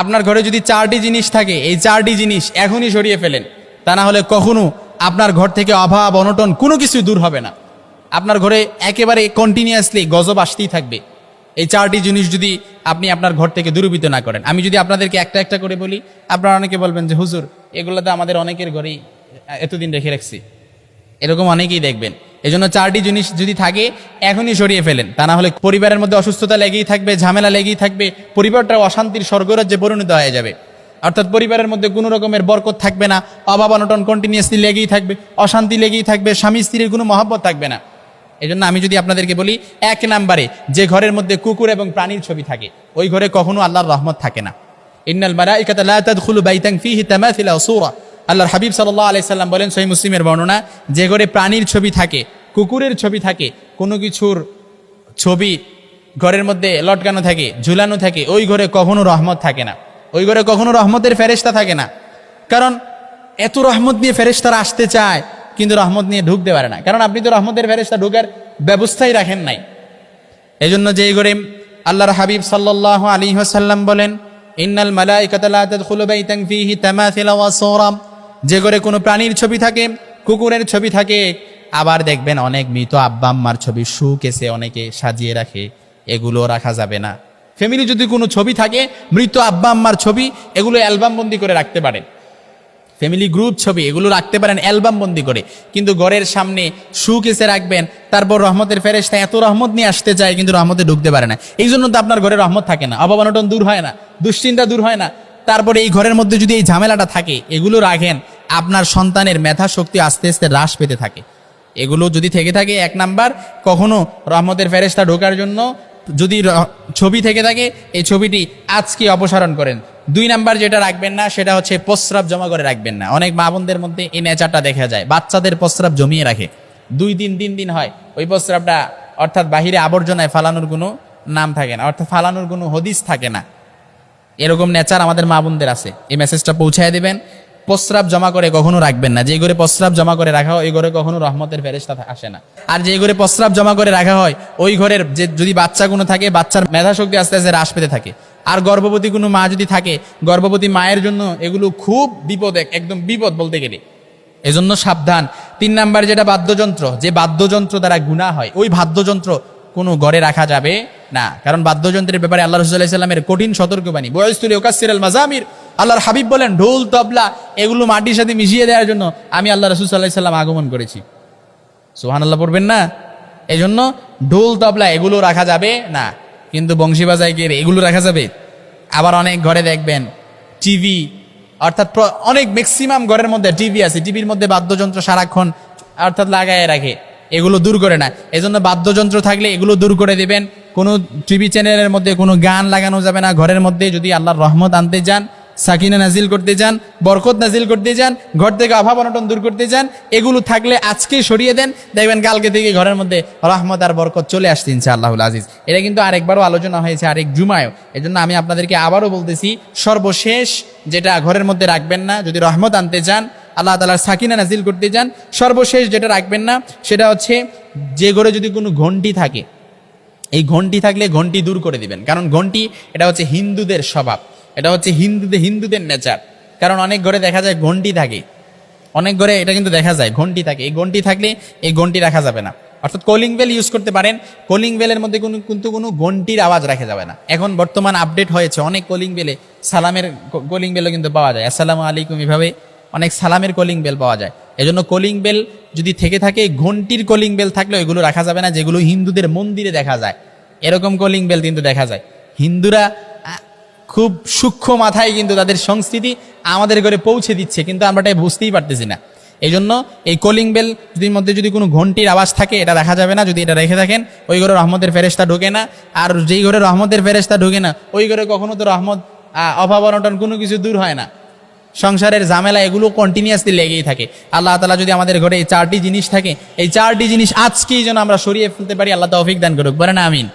আপনার ঘরে যদি চারটি জিনিস থাকে, এই চারটি জিনিস এখনই সরিয়ে ফেলেন। তা না হলে কখনো আপনার ঘর থেকে অভাব, অনটন কোনো কিছু দূর হবে না। আপনার ঘরে একেবারে কন্টিনিউয়াসলি গজব আসতেই থাকবে। এই চারটি জিনিস যদি আপনি আপনার ঘর থেকে দূরীভূত না করেন। আমি যদি আপনাদেরকে একটা একটা করে বলি, আপনারা অনেকে বলবেন যে, হুজুর, এগুলো তো আমাদের অনেকের ঘরেই এতদিন রেখে রাখছি। এরকম অনেকেই দেখবেন। এজন্য চারটি জিনিস যদি থাকে, এখনই সরিয়ে ফেলেন। তা না হলে পরিবারের মধ্যে অসুস্থতা লেগেই থাকবে, ঝামেলা লেগেই থাকবে পরিবারটা অশান্তির স্বর্গরাজ্যে পরিণত হয়ে যাবে। অর্থাৎ পরিবারের মধ্যে কোনো রকমের বরকত থাকবে না, অভাব অনটন কন্টিনিউসলি লেগেই থাকবে, অশান্তি লেগেই থাকবে, স্বামী স্ত্রীর কোনো মহব্বত থাকবে না। এই জন্য আমি যদি আপনাদেরকে বলি, এক নাম্বারে যে ঘরের মধ্যে কুকুর এবং প্রাণীর ছবি থাকে, ওই ঘরে কখনো আল্লাহর রহমত থাকে না। ইন্নাল মালাইকাতা লা তাদখুলু তামাথিলা ওয়া সূরা। আল্লাহর হাবিব সাল্লাল্লাহু আলাইহি সাল্লাম বলেন সহিহ মুসলিমের বর্ণনা, যে ঘরে প্রাণীর ছবি থাকে কুকুরের ছবি থাকে, কোনো কিছুর ছবি ঘরের মধ্যে লটকানো থাকে, ঝুলানো থাকে, ওই ঘরে কখনো রহমত থাকে না। ওই ঘরে কখনো রহমতের ফেরেশতা থাকে না। কারণ এত রহমত নিয়ে ফেরেশতারা আসতে চায়, কিন্তু রহমত নিয়ে ঢুকতে পারে না। কারণ আপনি তো রহমতের ফেরেশতা ঢুকার ব্যবস্থাই রাখেন নাই। এজন্য যেই ঘরে আল্লাহর হাবিব সাল্লাল্লাহু আলাইহি ওয়াসাল্লাম বলেন, ইন্নাল মালাইকাতা যে ঘরে কোনো প্রাণীর ছবি থাকে, কুকুরের ছবি থাকে আবার দেখবেন অনেক মৃত আব্বা আম্মার ছবি সুকেসে অনেকে সাজিয়ে রাখে, এগুলো রাখা যাবে না। ফ্যামিলি যদি কোনো ছবি থাকে, মৃত আব্বা আম্মার ছবি, এগুলো অ্যালবাম বন্দি করে রাখতে পারেন। ফ্যামিলি গ্রুপ ছবি, এগুলো রাখতে পারেন অ্যালবাম বন্দি করে। কিন্তু ঘরের সামনে সুকেসে রাখবেন, তারপর রহমতের ফেরেশতা এত রহমত নিয়ে আসতে চায়, কিন্তু রহমতে ঢুকতে পারে না। এই জন্য তো আপনার ঘরে রহমত থাকে না অভাবনটন দূর হয় না, দুশ্চিন্তা দূর হয় না। তারপরে এই ঘরের মধ্যে যদি এই ঝামেলাটা থাকে, এগুলো রাখেন, আপনার সন্তানের মেধা শক্তি আস্তে আস্তে হ্রাস পেতে থাকে। এগুলো যদি থেকে থাকে, এক নাম্বার, কখনো রহমতের ফেরেশতা ঢোকার জন্য যদি ছবি থেকে থাকে, এই ছবিটি আজকে অপসারণ করেন। দুই নাম্বার যেটা রাখবেন না, সেটা হচ্ছে প্রস্রাব জমা করে রাখবেন না। অনেক মা বোনদের মধ্যে এই নেচারটা দেখা যায়। বাচ্চাদের প্রস্রাব জমিয়ে রাখে। দুই দিন, তিন দিন হয়, ওই প্রস্রাবটা অর্থাৎ বাহিরে আবর্জনায় ফালানোর কোনো নাম থাকে না, অর্থাৎ ফালানোর কোনো হদিস থাকে না। এরকম নেচার আমাদের মা বোনদের আছে। এই মেসেজটা পৌঁছায় দিবেন। প্রস্রাব জমা করে কখনো রাখবেন না। যে ঘরে প্রস্রাব জমা করে রাখা হয়, ওই ঘরে কখনো রহমতের ফেরেশতা আসে না। আর যে ঘরে প্রস্রাব জমা করে রাখা হয়, ওই ঘরের যে যদি বাচ্চা কোনো থাকে, বাচ্চার মেধা শক্তি আস্তে আস্তে হ্রাস পেতে থাকে। আর গর্ভবতী কোনো মা যদি থাকে, গর্ভবতী মায়ের জন্য এগুলো খুব বিপদ একদম বিপদ বলতে গেলে। এজন্য সাবধান। তিন নাম্বার যেটা বাদ্যযন্ত্র, যে বাদ্যযন্ত্র দ্বারা গুণা হয়, ওই বাদ্যযন্ত্র কোনো ঘরে রাখা যাবে না। কারণ বাদ্যযন্ত্রের ব্যাপারে আল্লাহ রসুল্লাহ সাল্লামের কঠিন সতর্কবাণী বয়স্তুলি ওকাসির আল মাজামির আল্লাহর হাবিব বলেন, ঢোল, তবলা, এগুলো মাটির সাথে মিশিয়ে দেওয়ার জন্য আমি আল্লাহ রসুল সাল্লাহ সাল্লাম আগমন করেছি। সোহান আল্লাহ পড়বেন না? এই জন্য ঢোল, তবলা, এগুলো রাখা যাবে না। কিন্তু বংশী গিয়ে এগুলো রাখা যাবে। আবার অনেক ঘরে দেখবেন, টিভি, অর্থাৎ অনেক ম্যাক্সিমাম ঘরের মধ্যে টিভি আছে। টিভির মধ্যে বাদ্যযন্ত্র সারাক্ষণ অর্থাৎ লাগায় রাখে। এগুলো দূর করে না। এজন্য বাদ্যযন্ত্র থাকলে এগুলো দূর করে দেবেন। কোনো টিভি চ্যানেলের মধ্যে কোনো গান লাগানো যাবে না। ঘরের মধ্যে যদি আল্লাহর রহমত আনতে যান সাকিনা নাজিল করতে যান, বরকত নাজিল করতে যান, ঘর থেকে অভাব অনটন দূর করতে যান, এগুলো থাকলে আজকে সরিয়ে দেন। দেখবেন কালকে থেকে ঘরের মধ্যে রহমত আর বরকত চলে আসছে ইনশাআল্লাহুল আজিজ। এটা কিন্তু আরেকবারও আলোচনা হয়েছে, আরেক জুমায়ও। এজন্য আমি আপনাদেরকে আবারও বলতেছি, সর্বশেষ যেটা ঘরের মধ্যে রাখবেন না, যদি রহমত আনতে চান আল্লাহ তালার সাকিনা নাজিল করতে যান, সর্বশেষ যেটা রাখবেন না, সেটা হচ্ছে যে ঘরে যদি কোনো ঘন্টি থাকে, এই ঘন্টি থাকলে ঘন্টি দূর করে দিবেন। কারণ ঘন্টি, এটা হচ্ছে হিন্দুদের স্বভাব। এটা হচ্ছে হিন্দুদের হিন্দুদের নেচার কারণ অনেক ঘরে দেখা যায় ঘন্টি থাকে। অনেক ঘরে এটা কিন্তু দেখা যায়, ঘন্টি থাকে। এই ঘন্টি থাকলে এই ঘন্টি রাখা যাবে না। অর্থাৎ কলিং বেল ইউজ করতে পারেন। কলিং বেলের মধ্যে কোনো, কিন্তু কোনো ঘন্টির আওয়াজ রাখা যাবে না। এখন বর্তমান আপডেট হয়েছে, অনেক কলিং বেলে সালামের কলিং বেলও কিন্তু পাওয়া যায়। আসসালামু আলাইকুম এভাবে অনেক সালামের কলিং বেল পাওয়া যায়। এজন্য কলিং বেল যদি থেকে থাকে, ঘন্টির কলিং বেল থাকলে ওইগুলো রাখা যাবে না, যেগুলো হিন্দুদের মন্দিরে দেখা যায়। এরকম কলিং বেল কিন্তু দেখা যায়। হিন্দুরা খুব সূক্ষ্ম মাথায় কিন্তু তাদের সংস্কৃতি আমাদের ঘরে পৌঁছে দিচ্ছে, কিন্তু আমরা এটা বুঝতেই পারতেছি না। এই জন্য এই কলিং বেল যদি মধ্যে যদি কোনো ঘন্টির আওয়াজ থাকে, এটা দেখা যাবে না। যদি এটা রেখে থাকেন, ওই ঘরে রহমতের ফেরেস্তা ঢোকে না। আর যেই ঘরে রহমতের ফেরেস্তা ঢোকে না, ওই ঘরে কখনো তো রহমত অভাব অনটন কোনো কিছু দূর হয় না। সংসারের ঝামেলা এগুলো কন্টিনিউয়াসলি লেগেই থাকে। আল্লাহ তালা যদি আমাদের ঘরে এই চারটি জিনিস থাকে, এই চারটি জিনিস আজকেই যেন আমরা সরিয়ে ফেলতে পারি, আল্লাহ তৌফিক দান করুক। বলেন আমিন।